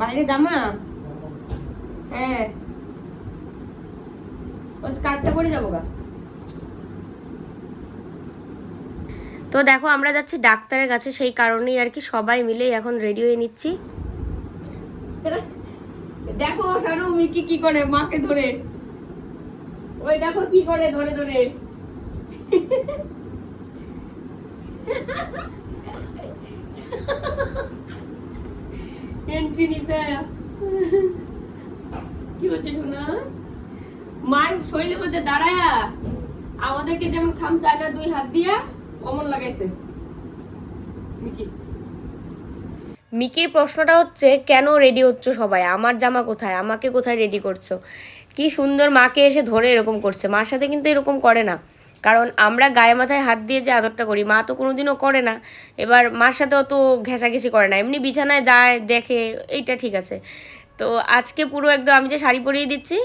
বাইরে জামা? হ্যাঁ। ও স্কার্টটা পরে যাব গা। তো দেখো আমরা যাচ্ছি ডাক্তারের কাছে সেই কারণেই আর কি সবাই মিলে এখন রেডি হয়ে নিচ্ছি। দেখো শানু মিকি কি করে মাকে ধরে। ওই দেখো কি করে ধরে ধরে। এন্ট্রি নিছে কি হচ্ছে শোনা? মার শরীরের মধ্যে দাঁড়ায়া আমাদেরকে যেমন খাম দুই হাত দিয়া অমন লাগাইছে। মিকি। মিকির প্রশ্নটা হচ্ছে, কেন রেডি হচ্ছ সবাই? আমার জামা কোথায়? আমাকে কোথায় রেডি করছ? কি সুন্দর মাকে এসে ধরে এরকম করছে? মার সাথে কিন্তু এরকম করে না। কারণ আমরা গায়ে মাথায় হাত দিয়ে যে আদরটা করি, মা তো কোনোদিনও করে না। এবার মার সাথে অত ঘেঁষাঘেঁষি করে না। এমনি বিছানায় যায়, দেখে, এইটা ঠিক আছে। তো আজকে পুরো একদম আমি যে শাড়ি পরিয়ে দিচ্ছি,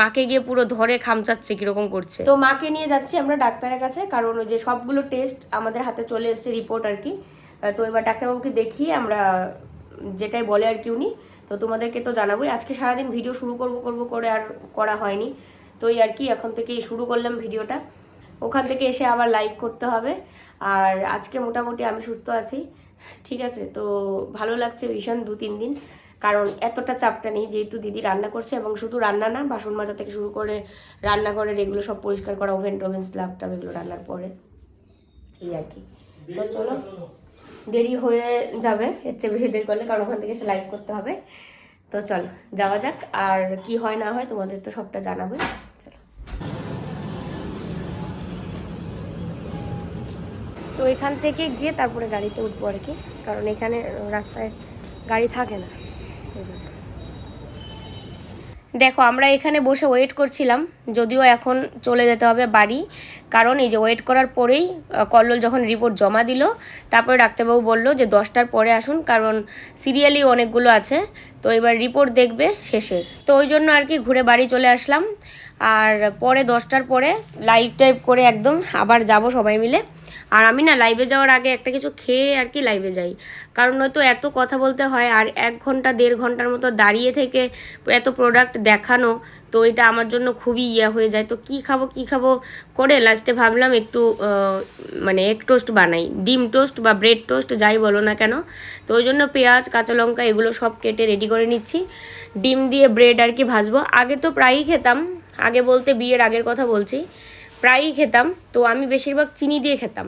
মাকে গিয়ে পুরো ধরে খামচাচ্ছে কীরকম করছে। তো মাকে নিয়ে যাচ্ছি আমরা ডাক্তারের কাছে, কারণ ওই যে সবগুলো টেস্ট আমাদের হাতে চলে এসেছে রিপোর্ট আর কি। তো এবার ডাক্তারবাবুকে দেখিয়ে আমরা যেটাই বলে আর কি উনি, তো তোমাদেরকে তো জানাবোই। আজকে সারাদিন ভিডিও শুরু করব করব করে আর করা হয়নি। তো এই আর কি, এখন থেকেই শুরু করলাম ভিডিওটা ওখান থেকে এসে আবার লাইভ করতে হবে। আর আজকে মোটামুটি আমি সুস্থ আছি। ঠিক আছে? তো ভালো লাগছে ভীষণ দু তিন দিন। কারণ এতটা চাপটা নেই যেহেতু দিদি রান্না করছে এবং শুধু রান্না না বাসন মাজা থেকে শুরু করে রান্না করে এগুলো সব পরিষ্কার করা ওভেন টোভেন স্ল্যাব টাব এগুলো রান্নার পরে। এই আর কি। তো চলো দেরি হয়ে যাবে। এর চেয়ে বেশি দেরি করলে কারণ ওখান থেকে এসে লাইভ করতে হবে। তো চলো যাওয়া যাক। আর কি হয় না হয় তোমাদের তো সবটা জানাবে তো এখান থেকে গিয়ে তারপরে গাড়িতে উঠবো আর কি। কারণ এখানে রাস্তায় গাড়ি থাকে না। দেখো, আমরা এখানে বসে ওয়েট করছিলাম, যদিও এখন চলে যেতে হবে বাড়ি। কারণ এই যে ওয়েট করার পরেই কল্লোল যখন রিপোর্ট জমা দিল, তারপরে ডাক্তারবাবু বলল যে দশটার পরে আসুন, কারণ সিরিয়ালি অনেকগুলো আছে। তো এবার রিপোর্ট দেখবে শেষে। তো ওই জন্য আর কি ঘুরে বাড়ি চলে আসলাম। আর পরে দশটার পরে লাইভ টাইপ করে একদম আবার যাব সবাই মিলে। আর আমি না লাইভে যাওয়ার আগে একটা কিছু খেয়ে আর কি লাইভে যাই। কারণ নয়তো এত কথা বলতে হয় আর এক ঘণ্টা, দেড় ঘণ্টার মতো দাঁড়িয়ে থেকে এত প্রোডাক্ট দেখানো, তো এটা আমার জন্য খুবই ইয়ে হয়ে যায়। তো কি খাব কি খাব করে লাস্টে ভাবলাম একটু মানে এগ টোস্ট বানাই। ডিম টোস্ট বা ব্রেড টোস্ট যাই বলো না কেন। তো ওই জন্য পেঁয়াজ, কাঁচা লঙ্কা এগুলো সব কেটে রেডি করে নিচ্ছি। ডিম দিয়ে ব্রেড আর কি ভাজবো। আগে তো প্রায়ই খেতাম। আগে বলতে বিয়ের আগের কথা বলছি। প্রায়ই খেতাম। তো আমি বেশিরভাগ চিনি দিয়ে খেতাম।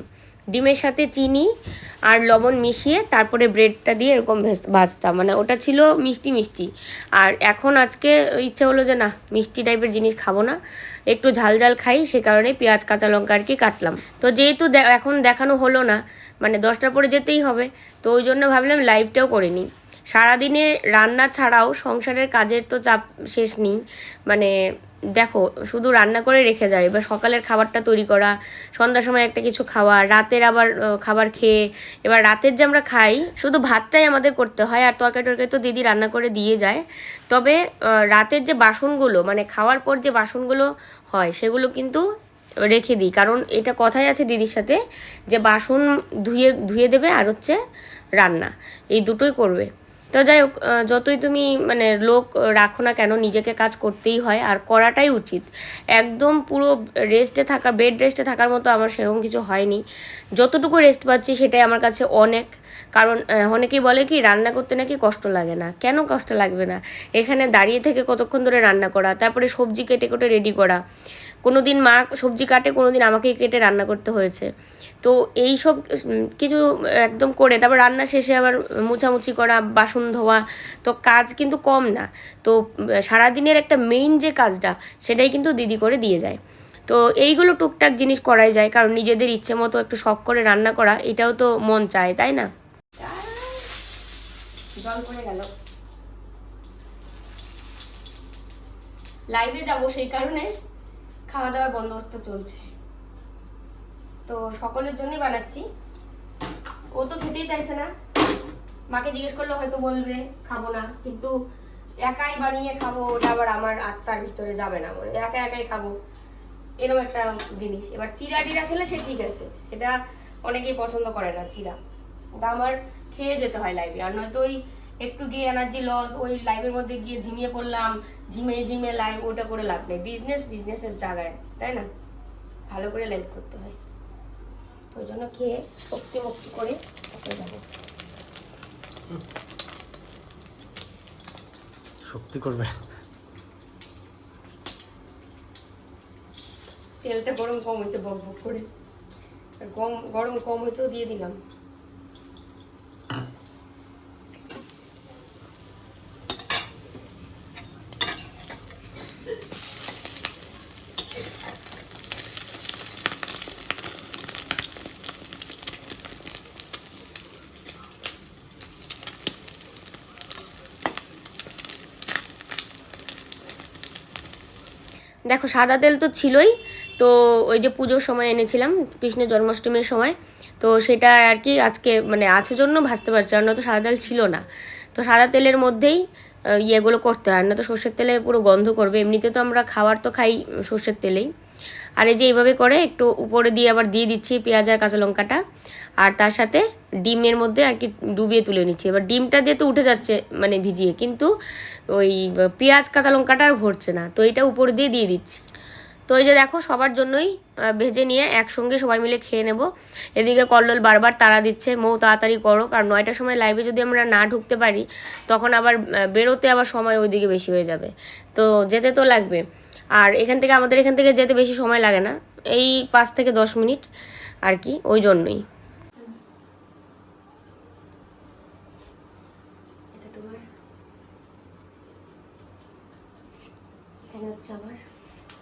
ডিমের সাথে চিনি আর লবণ মিশিয়ে তারপরে ব্রেডটা দিয়ে এরকম ভেজ- ভাজতাম। মানে ওটা ছিল মিষ্টি মিষ্টি। আর এখন আজকে ইচ্ছে হলো যে না, মিষ্টি টাইপের জিনিস খাব না। একটু ঝাল ঝাল খাই, সে কারণে পেঁয়াজ, কাঁচা লঙ্কা আর কি কাটলাম। তো যেহেতু এখন দেখানো হলো না মানে দশটার পরে যেতেই হবে, তো ওই জন্য ভাবলাম লাইভটাও করে নিই। সারাদিনে রান্না ছাড়াও সংসারের কাজের তো চাপ শেষ নেই। মানে দেখো, শুধু রান্না করে রেখে যায়, এবার সকালের খাবারটা তৈরি করা, সন্ধ্যার সময় একটা কিছু খাওয়া, রাতের আবার খাবার খেয়ে, এবার রাতের যে আমরা খাই, শুধু ভাতটাই আমাদের করতে হয়, আর তরকারি টরকারি তো দিদি রান্না করে দিয়ে যায়। তবে রাতের যে বাসনগুলো মানে খাওয়ার পর যে বাসনগুলো হয়, সেগুলো কিন্তু রেখে দিই। কারণ এটা কথাই আছে দিদির সাথে, যে বাসন ধুয়ে ধুয়ে দেবে আর হচ্ছে রান্না। এই দুটোই করবে। তো যাই হোক যতই তুমি মানে লোক রাখো না কেন, নিজেকে কাজ করতেই হয় আর করাটাই উচিত। একদম পুরো রেস্টে থাকা বেড রেস্টে থাকার মতো আমার সেরকম কিছু হয়নি। যতটুকু রেস্ট পাচ্ছি সেটাই আমার কাছে অনেক। কারণ অনেকেই বলে কি, রান্না করতে নাকি কষ্ট লাগে না। কেন কষ্ট লাগবে না? এখানে দাঁড়িয়ে থেকে কতক্ষণ ধরে রান্না করা, তারপরে সবজি কেটে কেটে রেডি করা। কোনো দিন মা সবজি কাটে কোনো দিন আমাকেই কেটে রান্না করতে হয়েছে। তো এই সব কিছু একদম করে, তারপর রান্না শেষে আবার মুছামুছি করা, বাসন ধোয়া, তো কাজ কিন্তু কম না। তো সারাদিনের একটা মেইন যে কাজটা, সেটাই কিন্তু দিদি করে দিয়ে যায়। তো এইগুলো টুকটাক জিনিস করাই যায়, কারণ নিজেদের ইচ্ছে মতো একটু শখ করে রান্না করা, এটাও তো মন চায়, তাই না? লাইভে যাব সেই কারণে খাওয়া দাওয়ার বন্দোবস্ত চলছে। তো সকলের জন্যই বানাচ্ছি। ও তো খেতেই চাইছে না। মাকে জিজ্ঞেস করলে হয়তো বলবে, খাব না। কিন্তু একাই বানিয়ে খাব, ওটা আবার আমার আত্মার ভিতরে যাবে না মানে। একা একাই খাব। এরকম একটা জিনিস। এবার চিরা টিরা খেলে সে ঠিক আছে। সেটা অনেকেই পছন্দ করে না, চিরা। ওটা আমার খেয়ে যেতে হয় লাইভে আর নয়তো ওই একটু গিয়ে এনার্জি লস ওই লাইভের মধ্যে গিয়ে ঝিমিয়ে পড়লাম ঝিমিয়ে ঝিমিয়ে লাইভ ওটা করে লাভ নেই। বিজনেস বিজনেসের জায়গায়, তাই না? ভালো করে লাইভ করতে হয়। ওই জন্য খেয়ে শক্তি মুক্তি করে যাব। শক্তি করবে। তেলটা গরম কম হয়েছে বক বক করে। গরম কম হইতেও দিয়ে দিলাম। দেখো, সাদা তেল তো ছিলই। তো ওই যে পুজোর সময় এনেছিলাম, কৃষ্ণের জন্মাষ্টমীর সময়। তো সেটা আর কি আজকে মানে আছে জন্য ভাজতে পারছি, আর তো সাদা তেল ছিল না। তো সাদা তেলের মধ্যেই ইয়েগুলো করতে হয়। না তো সর্ষের তেলে পুরো গন্ধ করবে। এমনিতে তো আমরা খাবার তো খাই সর্ষের তেলেই। আর এই যে এইভাবে করে একটু উপরে দিয়ে আবার দিয়ে দিচ্ছি পেঁয়াজ আর কাঁচা লঙ্কাটা। আর তার সাথে ডিমের মধ্যে আর কি ডুবিয়ে তুলে নিচ্ছি। এবার ডিমটা দিয়ে তো উঠে যাচ্ছে মানে ভিজিয়ে, কিন্তু ওই পেঁয়াজ, কাঁচা লঙ্কাটা আর ভরছে না। তো এটা উপরে দিয়ে দিয়ে দিচ্ছি। তো এই যে দেখো সবার জন্যই ভেজে নিয়ে একসঙ্গে সবাই মিলে খেয়ে নেব। এদিকে কল্লোল বারবার তাড়া দিচ্ছে, মৌ, তাড়াতাড়ি করো। কারণ নয়টার সময় লাইভে যদি আমরা না ঢুকতে পারি, তখন আবার বেরোতে আবার সময় ওইদিকে বেশি হয়ে যাবে। তো যেতে তো লাগবে। আর এখান থেকে আমাদের এখান থেকে যেতে বেশি সময় লাগে না। এই পাঁচ থেকে দশ মিনিট আর কি ওই জন্যই।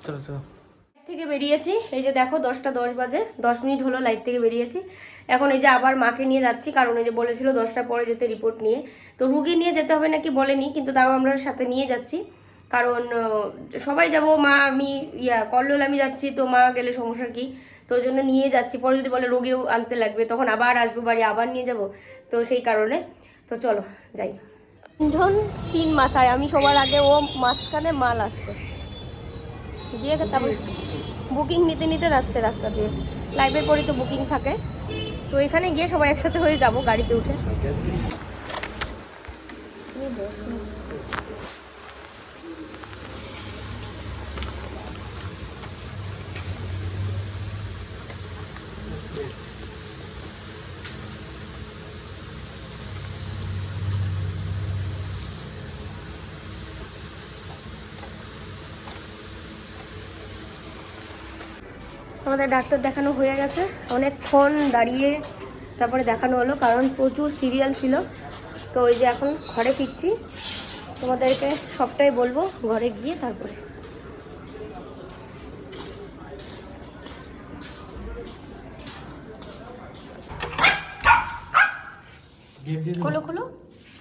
চলো চলো। থেকে বেরিয়েছি এই যে দেখো দশটা দশ বাজে দশ মিনিট হলো লাইভ থেকে বেরিয়েছি। এখন এই যে আবার মাকে নিয়ে যাচ্ছি কারণ এই যে বলেছিল দশটার পরে যেতে রিপোর্ট নিয়ে। তো রুগী নিয়ে যেতে হবে নাকি বলেনি কিন্তু তাও আমরা সাথে নিয়ে যাচ্ছি। কারণ সবাই যাব মা আমি ইয়া কল্লোল আমি যাচ্ছি তো মা গেলে সমস্যা কি? তো ওই জন্য নিয়ে যাচ্ছি। পরে যদি বলে রোগেও আনতে লাগবে তখন আবার আসব বাড়ি আবার নিয়ে যাব। তো সেই কারণে তো চলো যাই। তিনজন তিন মাথায়। আমি সবার আগে ও মাঝখানে মাল আসতো। দিয়ে তারপরে বুকিং নিতে নিতে যাচ্ছে রাস্তা দিয়ে। লাইভের পরই তো বুকিং থাকে। তো এখানে গিয়ে সবাই একসাথে হয়ে যাব গাড়িতে উঠে। আমাদের ডাক্তার দেখানো হয়ে গেছে। অনেকক্ষণ দাঁড়িয়ে তারপরে দেখানো হলো, কারণ প্রচুর সিরিয়াল ছিল। তো ওই যে এখন ঘরে ফিরছি। তোমাদেরকে সবটাই বলব, ঘরে গিয়ে তারপরে। খোলো খোলো।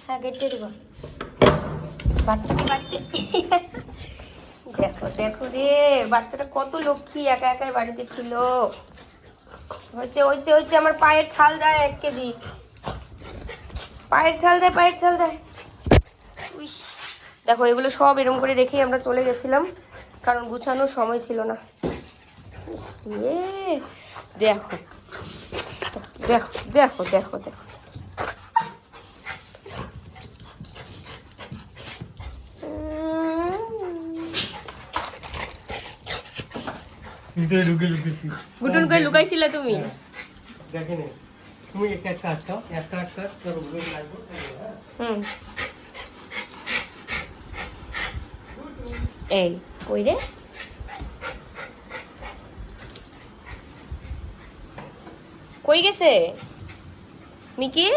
হ্যাঁ গেট দিয়ে দেবো। বাচ্চাকে বাড়িতে দেখো দেখো রে, বাচ্চাটা কত লক্ষ্মী একা একাই বাড়িতে ছিল। হচ্ছে হচ্ছে হচ্ছে আমার পায়ের ছাল দেয় এক কেজি। পায়ের ছাল দেয়, পায়ের ছাল দেয়। দেখো, এগুলো সব এরকম করে রেখেই আমরা চলে গেছিলাম, কারণ গুছানোর সময় ছিল না। দেখো দেখো দেখো দেখো দেখো। ভিতরে ঢুকে ঢুকেছি। গুটুন করে লুকাইছিলে তুমি? দেখে নে তুমি একটা একটা আটকাও একটা একটা তোর উপরে লাগবে। হুম। এই কই রে? কই গেছে? মিকি?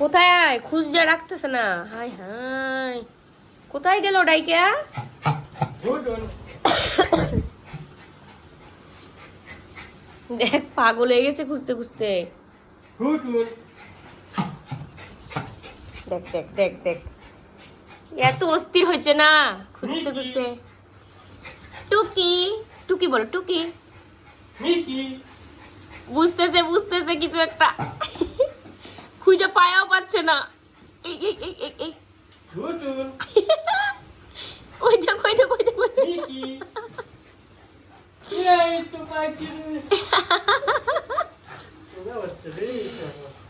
কোথায় খুঁজছে রাখতেছে না। হাই হাই কোথায় গেল ডাইকা? দেখ পাগল হয়ে গেছে খুঁজতে খুঁজতে। দেখ দেখ দেখ দেখ। এত অস্থির হয়েছে না খুঁজতে খুঁজতে। টুকি টুকি বলো টুকি। বুঝতেছে বুঝতেছে কিছু একটা। খুঁজে পায়াও পাচ্ছে না। এই এই এই এই ওই দেখ ওই দেখ।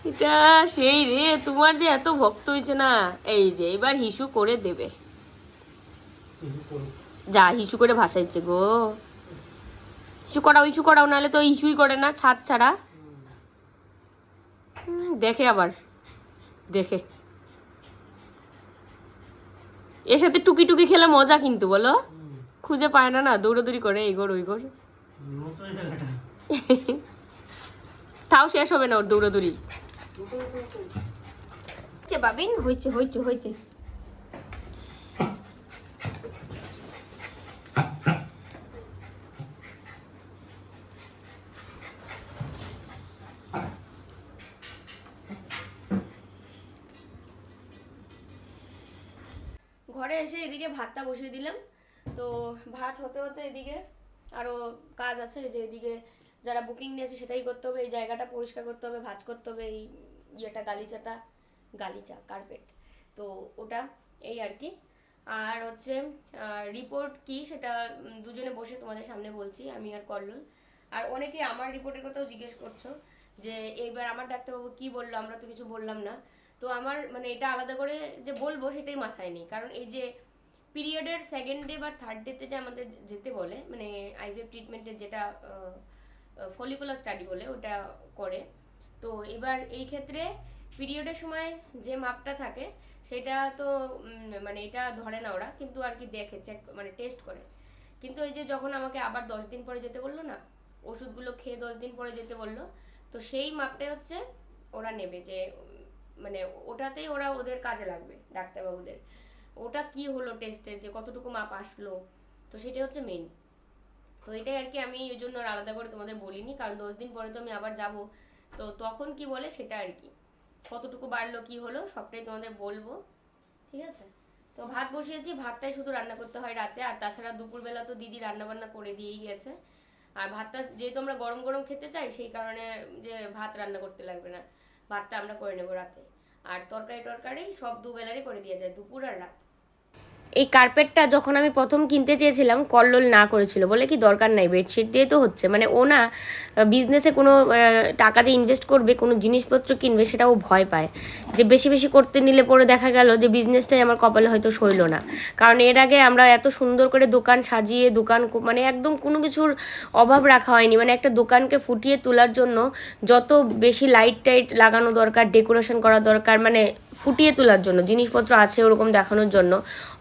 এটা সেই রে তোমার যে এত ভক্ত হয়েছে না এই যে এবার হিসু করে দেবে। যা হিসু করে ভাসাইছে গো। হিসু করাও হিসু করাও নাহলে তো হিসুই করে না ছাদ ছাড়া। দেখে আবার দেখে। এর সাথে টুকি টুকি খেলে মজা কিন্তু বলো। খুঁজে পায় না না, দৌড়াদৌড়ি করে এই ঘর ওই ঘর নতুন এই জায়গাটা। তাও শেষ হবে না ওর দৌড়াদৌড়ি। বাবিন হয়েছে হয়েছে হয়েছে। ঘরে এসে এদিকে ভাতটা বসিয়ে দিলাম। তো ভাত হতে হতে এদিকে আরও কাজ আছে যে এদিকে যারা বুকিং নিয়েছে সেটাই করতে হবে, এই জায়গাটা পরিষ্কার করতে হবে, ভাজ করতে হবে, এই ইয়েটা, গালিচাটা, গালিচা কার্পেট তো ওটা এই আর কি। আর হচ্ছে রিপোর্ট কি সেটা দুজনে বসে তোমাদের সামনে বলছি, আমি আর কল্লোল। আর অনেকে আমার রিপোর্টের কথাও জিজ্ঞেস করছ যে, এইবার আমার ডাক্তারবাবু কি বলল, আমরা তো কিছু বললাম না। তো আমার মানে এটা আলাদা করে যে বলব সেটাই মাথায় নেই। কারণ এই যে পিরিয়ডের সেকেন্ড ডে বা থার্ড ডেতে যে আমাদের যেতে বলে মানে আইভিএফ ট্রিটমেন্টের যেটা ফলিকুলার স্টাডি বলে, ওটা করে। তো এবার এই ক্ষেত্রে পিরিয়ডের সময় যে মাপটা থাকে, সেটা তো মানে এটা ধরে না ওরা, কিন্তু আর কি দেখে চেক মানে টেস্ট করে। কিন্তু এই যে যখন আমাকে আবার দশ দিন পরে যেতে বলল না, ওষুধগুলো খেয়ে দশ দিন পরে যেতে বলল, তো সেই মাপটাই হচ্ছে ওরা নেবে যে মানে ওটাতেই ওরা ওদের কাজে লাগবে, ডাক্তারবাবুদের। ওটা কি হলো টেস্টের যে কতটুকু মাপ আসলো? তো সেটাই হচ্ছে মেন তো এটাই আর কি আমি ওই জন্য আলাদা করে তোমাদের বলিনি, কারণ দশ দিন পরে তো আমি আবার যাব। তো তখন কি বলে সেটা আর কি। কতটুকু বাড়লো, কি হলো, সবটাই তোমাদের বলব। ঠিক আছে? তো ভাত বসিয়েছি, ভাতটাই শুধু রান্না করতে হয় রাতে, আর তাছাড়া দুপুরবেলা তো দিদি রান্না বান্না করে দিয়েই গেছে। আর ভাতটা যেহেতু আমরা গরম গরম খেতে চাই, সেই কারণে যে ভাত রান্না করতে লাগবে না। ভাতটা আমরা করে নেব রাতে। আর তরকারি টরকারি সব দুবেলারই করে দিয়ে যায়, দুপুর আর রাত। এই কার্পেটটা যখন আমি প্রথম কিনতে চেয়েছিলাম, কল্লোল না করেছিল বলে কি দরকার নাই বেডশিট দিয়ে তো হচ্ছে। মানে ও না বিজনেসে কোনো টাকা যে ইনভেস্ট করবে, কোনো জিনিসপত্র কিনবে, সেটা ও ভয় পায়। যে বেশি বেশি করতে নিলে পরে দেখা গেল যে বিজনেসটাই আমার কপালে হয়তো সইল না। কারণ এর আগে আমরা এত সুন্দর করে দোকান সাজিয়ে, দোকান মানে একদম কোনো কিছুর অভাব রাখা হয়নি। মানে একটা দোকানকে ফুটিয়ে তোলার জন্য যত বেশি লাইট টাইট লাগানো দরকার ডেকোরেশন করা দরকার মানে ফুটিয়ে তোলার জন্য, জিনিসপত্র আছে ওরকম দেখানোর জন্য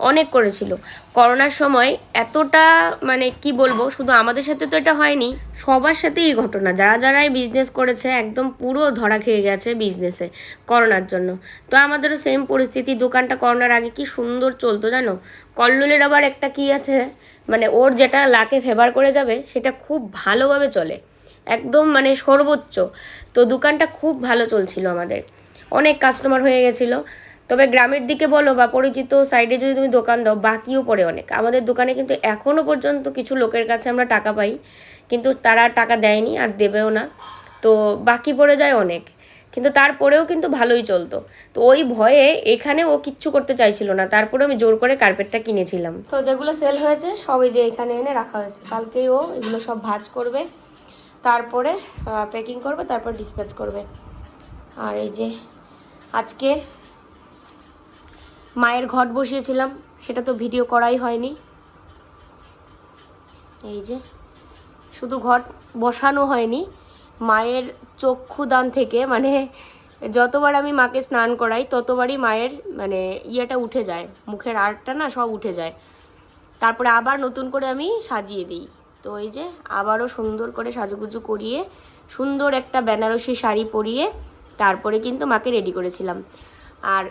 অনেক করেছিল। করোনার সময় এতটা মানে কি বলব, শুধু আমাদের সাথে তো এটা হয়নি, সবার সাথেই এই ঘটনা। যারা যারাই বিজনেস করেছে, একদম পুরো ধরা খেয়ে গেছে বিজনেসে করোনার জন্য। তো আমাদেরও সেম পরিস্থিতি, দোকানটা করোনার আগে কি সুন্দর চলতো জানো? কল্লোলের আবার একটা কি আছে মানে ওর যেটা লাকে ফেভার করে যাবে, সেটা খুব ভালোভাবে চলে। একদম মানে সর্বোচ্চ। তো দোকানটা খুব ভালো চলছিল আমাদের। অনেক কাস্টমার হয়ে গেছিল। তবে গ্রামের দিকে বলো বা পরিচিত সাইডে যদি তুমি দোকান দাও, বাকিও পড়ে অনেক। আমাদের দোকানে কিন্তু এখনও পর্যন্ত কিছু লোকের কাছে আমরা টাকা পাই, কিন্তু তারা টাকা দেয়নি আর দেবেও না। তো বাকি পড়ে যায় অনেক। কিন্তু তারপরেও কিন্তু ভালোই চলতো। তো ওই ভয়ে এখানে ও কিচ্ছু করতে চাইছিল না। তারপরে আমি জোর করে কার্পেটটা কিনেছিলাম। তো যেগুলো সেল হয়েছে, সবই যে এখানে এনে রাখা হয়েছে। কালকেই ও এগুলো সব ভাজ করবে, তারপরে প্যাকিং করবে, তারপর ডিসপ্যাচ করবে। আর এই যে, আজকে মায়ের ঘট বসিয়েছিলাম, সেটা তো ভিডিও করাই হয়নি। এই যে, শুধু ঘট বসানো হয়নি, মায়ের চক্ষুদান থেকে মানে যতবার আমি মাকে স্নান করাই, ততবারই মায়ের মানে ইয়েটা উঠে যায়, মুখের আর্টটা না সব উঠে যায়। তারপরে আবার নতুন করে আমি সাজিয়ে দিই। তো এই যে, আবারও সুন্দর করে সাজুগুজু করিয়ে, সুন্দর একটা বেনারসি শাড়ি পরিয়ে, তারপরে কিন্তু মাকে রেডি করেছিলাম। আর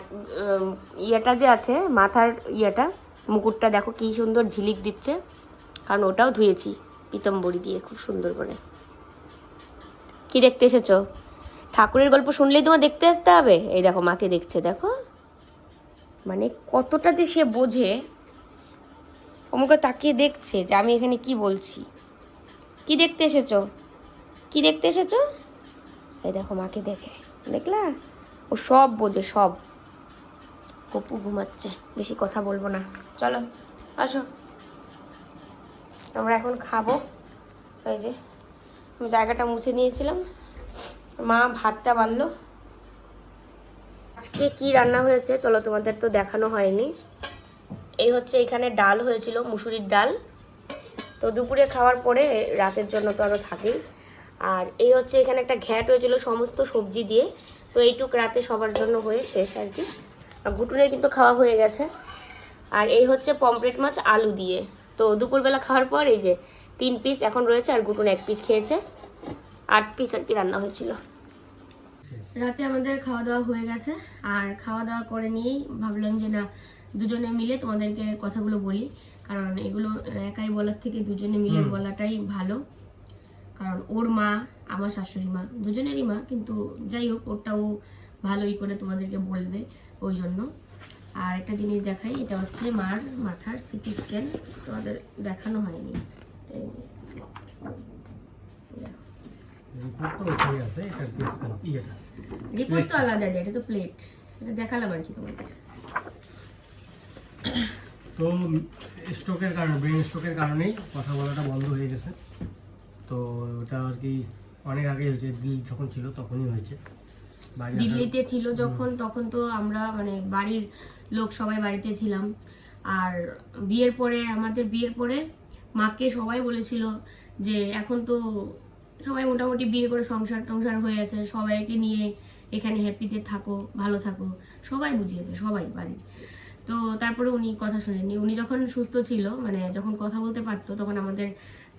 ইয়েটা যে আছে, মাথার ইয়েটা, মুকুটটা দেখো কী সুন্দর ঝিলিক দিচ্ছে। কারণ ওটাও ধুয়েছি, পিতম্বরি দিয়ে, খুব সুন্দর করে। কি দেখতে এসেছ? ঠাকুরের গল্প শুনলেই তোমার দেখতে আসতে হবে? এই দেখো, মাকে দেখছে, দেখো। মানে কতটা যে সে বোঝে, অমুকে তাকিয়ে দেখছে যে আমি এখানে কি বলছি। কি দেখতে এসেছ? কি দেখতে এসেছ? এই দেখো, মাকে দেখে। দেখলা? ও সব বোঝে, সব। কপু ঘুমাচ্ছে, বেশি কথা বলব না। চলো, আসো। আমরা এখন খাব। ওই যে জায়গাটা মুছে নিয়েছিলাম। মা ভাতটা বাড়লো আজকে কি রান্না হয়েছে? চলো, তোমাদের তো দেখানো হয়নি। এই হচ্ছে এখানে ডাল হয়েছিল, মুসুরির ডাল। তো দুপুরে খাওয়ার পরে রাতের জন্য তো আরও থাকেই। আর এই হচ্ছে এখানে একটা ঘ্যাট হয়েছিল, সমস্ত সবজি দিয়ে। তো এইটুক রাতে সবার জন্য হয়ে শেষ আর কি। আর গুটুনের কিন্তু খাওয়া হয়ে গেছে। আর এই হচ্ছে পমফ্রেট মাছ আলু দিয়ে। তো দুপুরবেলা খাওয়ার পর এই যে তিন পিস এখন রয়েছে আর গুটুন এক পিস খেয়েছে। আট পিস আর কি রান্না হয়েছিল। রাতে আমাদের খাওয়া দাওয়া হয়ে গেছে। আর খাওয়া দাওয়া করে নিয়েই ভাবলাম যে না দুজনে মিলে তোমাদেরকে কথাগুলো বলি। কারণ এগুলো একাই বলার থেকে দুজনে মিলে বলাটাই ভালো। কারণ ওর মা আমার শাশুড়ি মা দুজনেরই মা কিন্তু যাই হোক ওরটাও ভালোই করে তোমাদেরকে বলবে ওই জন্য। আর একটা জিনিস দেখাই এটা হচ্ছে মার মাথার সিটি স্ক্যান তোমাদের দেখানো হয়নি। রিপোর্ট তো আলাদা দেয় এটা তো প্লেট এটা দেখালাম আর কি তোমাদের। তো স্ট্রোকের কারণে ব্রেন স্ট্রোকের কারণেই কথা বলাটা বন্ধ হয়ে গেছে। তো ওটা আর কি অনেক আগে হয়েছে দিল যখন ছিল তখনই হয়েছে। দিল্লিতে ছিল যখন, তখন তো আমরা মানে বাড়ির লোক সবাই বাড়িতে ছিলাম। আর বিয়ের পরে, আমাদের বিয়ের পরে মাকে সবাই বলেছিল যে এখন তো সবাই মোটামুটি বিয়ে করে সংসার টংসার হয়ে আছে, সবাইকে নিয়ে এখানে হ্যাপিতে থাকো, ভালো থাকো। সবাই বুঝিয়েছে, সবাই বাড়ির। তো তারপরে উনি কথা শুনেননি। উনি যখন সুস্থ ছিল মানে যখন কথা বলতে পারতো, তখন আমাদের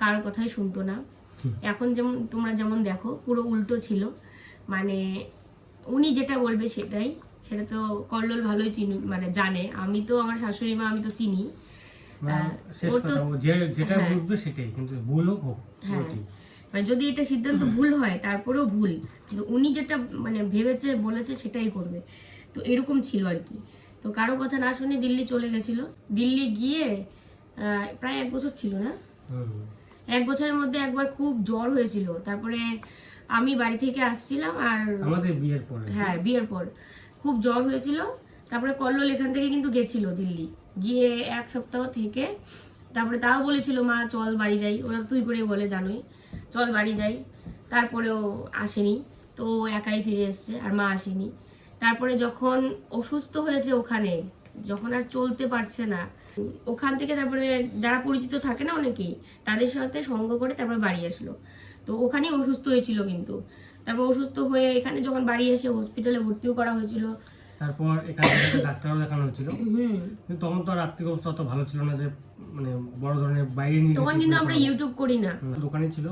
কারোর কথাই শুনতো না। এখন যেমন তোমরা যেমন দেখো পুরো উল্টো ছিল। মানে উনি যেটা বলবে সেটাই। সেটা তো কল্লোল ভালোই চিনি মানে জানে। আমি তো আমার শাশুড়ি মা আমি তো চিনি। যেটা হ্যাঁ। বুঝবে সেটাই কিন্তু ভুল হোক হ্যাঁ। মানে যদি এটা সিদ্ধান্ত ভুল হয় তারপরেও ভুল। কিন্তু উনি যেটা মানে ভেবেছে বলেছে সেটাই করবে। তো এরকম ছিল আর কি। তো কারও কথা না শুনে দিল্লি চলে গেছিল। দিল্লি গিয়ে প্রায় এক বছর ছিল না। এক বছরের মধ্যে একবার খুব জ্বর হয়েছিল। তারপরে আমি বাড়ি থেকে আসছিলাম আর আমাদের বিয়ের পরে। হ্যাঁ বিয়ের পর। খুব জ্বর হয়েছিল। তারপরে কল্লোল এখান থেকে কিন্তু গেছিল দিল্লি। গিয়ে এক সপ্তাহ থেকে তারপরে তাও বলেছিল মা চল বাড়ি যাই। ওরা তুই করে বলে জানোই। চল বাড়ি যাই। তারপরেও আসেনি। তো একাই ফিরে এসছে আর মা আসেনি। তারপরে যখন অসুস্থ হয়েছে ওখানে যখন আর চলতে পারছে না। ওখান থেকে তারপরে যারা পরিচিত থাকে না অনেকেই তাদের সাথে সঙ্গ করে তারপরে বাড়ি আসলো। তো ওখানেই অসুস্থ হয়েছিল কিন্তু। তারপর অসুস্থ হয়ে এখানে যখন বাড়ি এসে হসপিটালে ভর্তিও করা হয়েছিল। তারপর এখানে ডাক্তারও দেখানো হয়েছিল। হুম। কিন্তু তখন তো আর আর্থিক অবস্থা অত ভালো ছিল না যে মানে বড় ধরনের বাইরে নিয়ে তখন কিন্তু আমরা ইউটিউব করি না। দোকানে ছিল।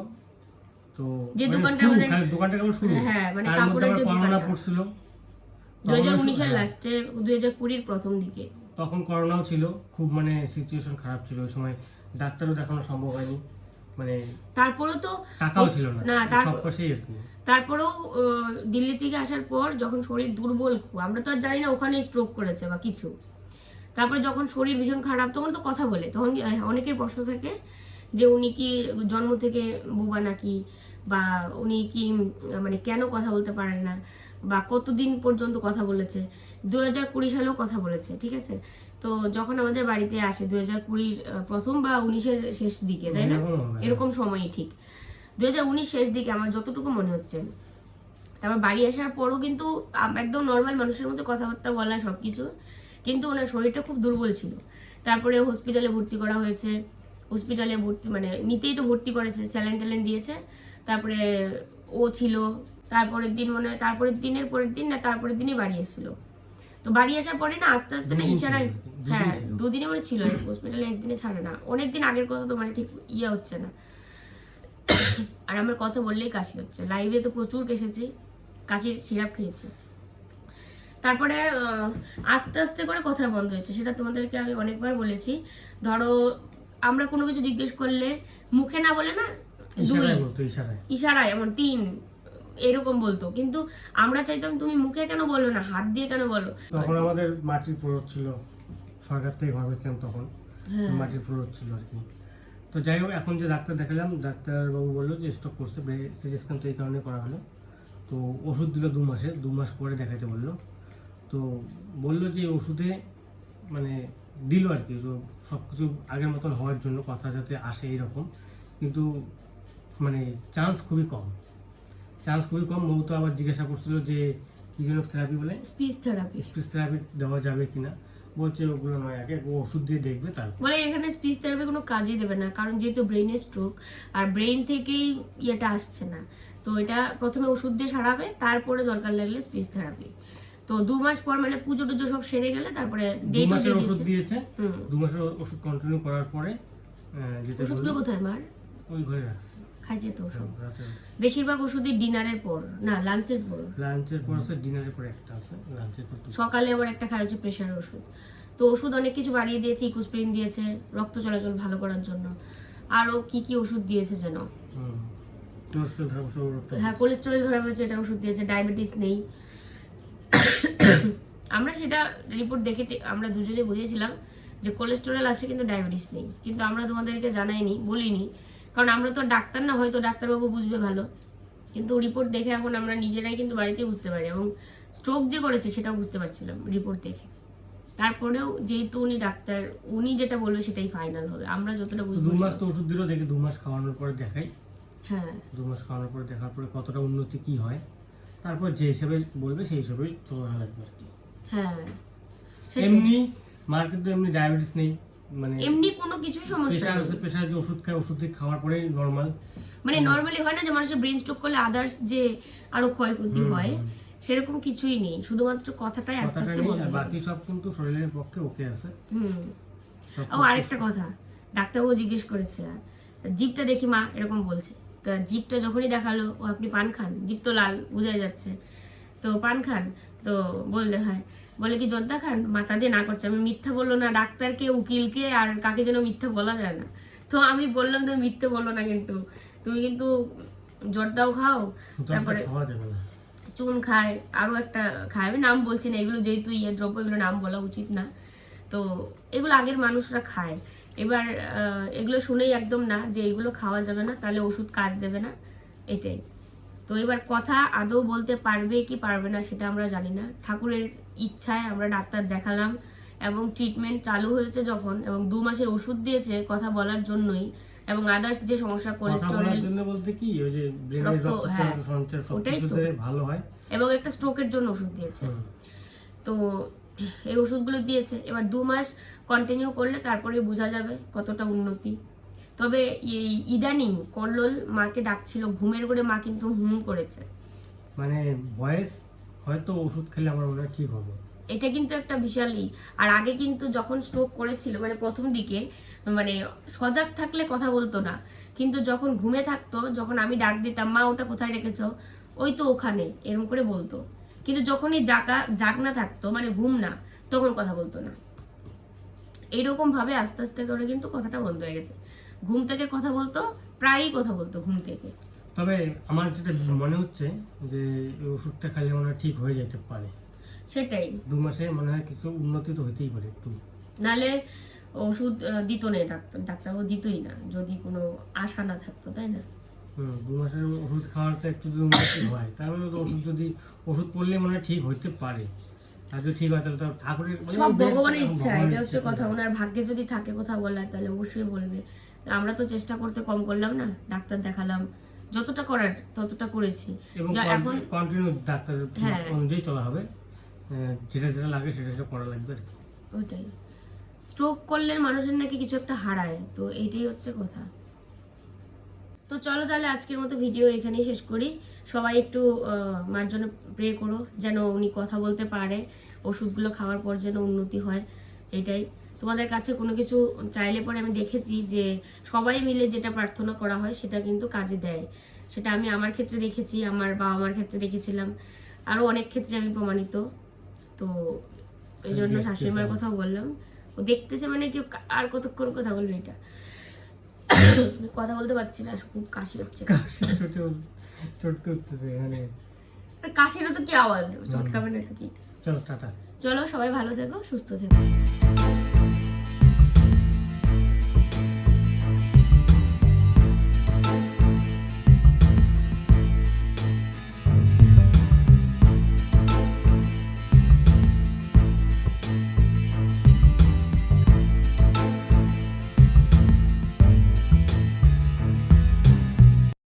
তো যে মানে দোকানটা আমাদের- দোকানটা কেবল শুরু। হ্যাঁ, মানে কাপড়ের যে দোকানটা। পড়ছিল। দু হাজার উনিশের হ্যাঁ, লাস্টে দু হাজার কুড়ির প্রথম দিকে। তখন করোনাও ছিল খুব মানে সিচুয়েশন খারাপ ছিল ওই সময় ডাক্তারও দেখানো সম্ভব হয়নি মানে তারপরেও তো টাকাও ছিল না না, তার- আর কি। তারপরেও দিল্লি থেকে আসার পর যখন শরীর দুর্বল আমরা তো আর জানি না ওখানে স্ট্রোক করেছে বা কিছু। তারপরে যখন শরীর ভীষণ খারাপ তখন তো কথা বলে তখন অনেকের প্রশ্ন থাকে যে উনি কি জন্ম থেকে বোবা নাকি? বা উনি কি মানে কেন কথা বলতে পারেন না? বা কতদিন পর্যন্ত কথা বলেছে? দু হাজার কুড়ি সালেও কথা বলেছে ঠিক আছে? তো যখন আমাদের বাড়িতে আসে দু হাজার কুড়ির প্রথম বা উনিশের শেষ দিকে তাই না? এরকম। সময়ই ঠিক। দু হাজার উনিশ শেষ দিকে আমার যতটুকু মনে হচ্ছে। তারপর বাড়ি আসার পরও কিন্তু একদম নর্মাল মানুষের মতো কথাবার্তা বলা সব কিছু কিন্তু ওনার শরীরটা খুব দুর্বল ছিল। তারপরে হসপিটালে ভর্তি করা হয়েছে। হসপিটালে ভর্তি মানে নিতেই তো ভর্তি করেছে স্যালাইন ট্যালাইন দিয়েছে। তারপরে ও ছিল তারপরের দিন মনে হয় তারপরের দিনের পরের দিন না তারপরের দিনই বাড়ি এসেছিল। তো বাড়ি আসার পরে না আস্তে আস্তে না ইশারায় হ্যাঁ দুদিনে মানে ছিল হসপিটালে একদিনে ছাড়ে না। অনেক দিন আগের কথা তো মানে ঠিক ইয়ে হচ্ছে না। আর আমার কথা বললেই কাশি হচ্ছে। লাইভে তো প্রচুর কেসেছি কাশির সিরাপ খেয়েছি। তারপরে আস্তে আস্তে করে কথা বন্ধ হয়েছে। সেটা তোমাদেরকে আমি অনেকবার বলেছি। ধরো আমরা কোনো কিছু জিজ্ঞেস করলে মুখে না বলে না দুই। ইশারায় এমন তিন এরকম বলতো। কিন্তু আমরা চাইতাম তুমি মুখে কেন বলো না হাত দিয়ে কেন বলো? তখন আমাদের মাটির ফ্লোর ছিল সরকার থেকে ঘর পেয়েছিলাম তখন হ্যাঁ। মাটির ফ্লোর ছিল আর কি। তো যাই হোক এখন যে ডাক্তার দেখালাম ডাক্তারবাবু বলল যে স্টক করছে সিটি স্ক্যান তো এই কারণে করা হলো। তো ওষুধ দিল দু মাসে দু মাস পরে দেখাইতে বলল। তো বলল যে ওষুধে মানে দিল আর কি তো সব কিছু আগের মতন হওয়ার জন্য কথা যাতে আসে এইরকম। কিন্তু মানে চান্স খুবই কম। চান্স খুবই কম। মৌ তো আবার জিজ্ঞাসা করছিল যে কি যেন থেরাপি বলে? স্পিচ থেরাপি স্পিচ থেরাপি দেওয়া যাবে কিনা। বলছে ওগুলো নয় আগে। ও ওষুধ দিয়ে দেখবে তারপর। বলে এখানে স্পিচ থেরাপি কোনো কাজই দেবে না কারণ যেহেতু ব্রেনের স্ট্রোক আর ব্রেন থেকেই ইয়েটা আসছে না। তো এটা প্রথমে ওষুধ দিয়ে সারাবে তারপরে দরকার লাগলে স্পিচ থেরাপি তো দু মাস পর মানে পুজো টুজো সব সেরে গেলে তারপরে ডেট মাসের ওষুধ দিয়েছে। দু মাসের ওষুধ কন্টিনিউ করার পরে যেতে ওষুধগুলো কোথায় মার? ওই ঘরে রাখছে। ওষুধ। বেশিরভাগ ওষুধই ডিনারের পর না লাঞ্চের পর। লাঞ্চের পর আছে ডিনারের পরে একটা আছে লাঞ্চের পর সকালে আবার একটা হচ্ছে প্রেশারের ওষুধ। তো ওষুধ অনেক কিছু বাড়িয়ে দিয়েছে ইকোস্প্রিন দিয়েছে রক্ত চলাচল ভালো করার জন্য। আরও কি কি ওষুধ দিয়েছে যেন। হ্যাঁ কোলেস্টেরল ধরা হয়েছে এটা ওষুধ দিয়েছে ডায়াবেটিস নেই। আমরা সেটা রিপোর্ট দেখে আমরা দুজনে বুঝিয়েছিলাম যে কোলেস্টেরল আছে কিন্তু ডায়াবেটিস নেই। কিন্তু আমরা তোমাদেরকে জানাইনি বলিনি কারণ আমরা তো ডাক্তার না হয়তো ডাক্তারবাবু বুঝবে ভালো। কিন্তু রিপোর্ট দেখে এখন আমরা নিজেরাই কিন্তু বাড়িতে বুঝতে পারি এবং স্ট্রোক যে করেছে সেটাও বুঝতে পারছিলাম রিপোর্ট দেখে। তারপরেও যেহেতু উনি ডাক্তার উনি যেটা বলবে সেটাই ফাইনাল হবে। আমরা যতটা বুঝব দু মাস তো ওষুধ দিল দেখি দু মাস খাওয়ানোর পরে দেখাই। হ্যাঁ। দু মাস খাওয়ানোর পরে দেখার পরে কতটা উন্নতি কি হয়। তারপর যে হিসাবে বলবে সেই হিসাবে চলা লাগবে আর কি। হ্যাঁ। এমনি মার কিন্তু এমনি ডায়াবেটিস নেই। মানে এমনি কোনো কিছুই সমস্যা আছে প্রেশার যে ওষুধ খায় ওষুধ খাওয়ার পরেই নর্মাল মানে নর্মালি হয় না যে মানুষের ব্রেন স্ট্রোক করলে আদার্স যে আরও ক্ষয়ক্ষতি হয় সেরকম কিছুই নেই। শুধুমাত্র কথাটাই আস্তে আস্তে বাকি সব কিন্তু শরীরের পক্ষে ওকে আছে। হুম। ও আরেকটা কথা ডাক্তারবাবু জিজ্ঞেস করেছে জিপটা দেখি মা এরকম বলছে। তা জিপটা যখনই দেখাল ও আপনি পান খান? জিপ তো লাল বোঝাই যাচ্ছে। তো পান খান? তো বললে হয়। বলে কি জর্দা খান মাথা দিয়ে না করছে। আমি মিথ্যা বলল না ডাক্তারকে উকিলকে আর কাকে যেন মিথ্যা বলা যায় না। তো আমি বললাম তুমি মিথ্যে বলল না কিন্তু। তুমি কিন্তু জর্দাও খাও তারপরে চুন খায় আরও একটা খায়। আমি নাম বলছি না এগুলো যেহেতু ইয়ে দ্রব্য এগুলো নাম বলা উচিত না। তো এগুলো আগের মানুষরা খায়। এবার এগুলো শুনেই একদম না যে এগুলো খাওয়া যাবে না তাহলে ওষুধ কাজ দেবে না। এটাই। তো এবার কথা আদৌ বলতে পারবে কি পারবে না সেটা আমরা জানি না। ঠাকুরের ইচ্ছায় আমরা ডাক্তার দেখালাম এবং ট্রিটমেন্ট চালু হয়েছে যখন এবং দু মাসের ওষুধ দিয়েছে কথা বলার জন্যই এবং আদার্স যে সমস্যা কোলেস্টেরল জন্য বলতে কি ওই যে ব্রেনের রক্ত, রক্ত হ্যাঁ, সঞ্চার। ভালো হয়। এবং একটা স্ট্রোকের জন্য ওষুধ দিয়েছে। তো এই ওষুধগুলো দিয়েছে। এবার দু মাস কন্টিনিউ করলে তারপরে বোঝা যাবে কতটা উন্নতি। তবে এই ইদানিং কল্লোল মাকে ডাকছিল ঘুমের করে মা কিন্তু হুম করেছে। মানে ভয়েস হয়তো ওষুধ খেলে আমার মনে হয় ঠিক হবে। এটা কিন্তু একটা বিশালই আর আগে কিন্তু যখন স্ট্রোক করেছিল মানে প্রথম দিকে মানে সজাগ থাকলে কথা বলতো না। কিন্তু যখন ঘুমে থাকতো যখন আমি ডাক দিতাম মা ওটা কোথায় রেখেছো? ওই তো ওখানে এরকম করে বলতো। কিন্তু যখনই জাগা জাগনা থাকতো মানে ঘুম না তখন কথা বলতো না। এইরকম ভাবে আস্তে আস্তে করে কিন্তু কথাটা বন্ধ হয়ে গেছে। ঘুম থেকে কথা বলতো প্রায়ই কথা বলতো ঘুম থেকে। তবে আমার যেটা মনে হচ্ছে যে ওষুধটা খেলে মনে হয় ঠিক হয়ে যেতে পারে। সেটাই। দু মাসে মনে হয় কিছু উন্নতি তো হতেই পারে একটু। নালে ওষুধ দিত না ডাক্তার ডাক্তারবাবু দিতই না যদি কোনো আশা না থাকতো তাই না? হুম দু মাসের ওষুধ খাওয়াতে একটু উন্নতি হয় তাহলে তো ওষুধ যদি ওষুধ পড়লে মনে হয় ঠিক হতে পারে। যদি ঠিক হয় তাহলে ঠাকুরের মানে সব ভগবানের ইচ্ছা এটা হচ্ছে কথা। ওনার ভাগ্যে যদি থাকে কথা বলার তাহলে অবশ্যই বলবে। আমরা তো চেষ্টা করতে কম করলাম না ডাক্তার দেখালাম যতটা করার ততটা করেছি। এখন কন্টিনিউ ডাক্তারের হ্যাঁ। অনুযায়ী চলা হবে। যেটা যেটা লাগে সেটা সেটা করা লাগবে আর কি। ওইটাই স্ট্রোক করলে মানুষের নাকি কিছু একটা হারায় তো এইটাই হচ্ছে কথা। তো চলো তাহলে আজকের মতো ভিডিও এখানেই শেষ করি। সবাই একটু মার জন্য প্রে করো যেন উনি কথা বলতে পারে ওষুধগুলো খাওয়ার পর যেন উন্নতি হয় এটাই। তোমাদের কাছে কোনো কিছু চাইলে পরে আমি দেখেছি যে সবাই মিলে যেটা প্রার্থনা করা হয় সেটা কিন্তু কাজে দেয়। সেটা আমি আমার ক্ষেত্রে দেখেছি আমার বাবা মার ক্ষেত্রে দেখেছিলাম। আরও অনেক ক্ষেত্রে আমি প্রমাণিত। তো এই জন্য দেখতেছে। শাশুড়ি কথা বললাম। ও দেখতেছে মানে কেউ আর কতক্ষণ কথা বলবে এটা? কথা বলতে পারছি না খুব কাশি হচ্ছে। কাশিরও তো কি আওয়াজ? চটকাবে না তো কি? চলো টাটা। চলো সবাই ভালো থেকো সুস্থ থেকো।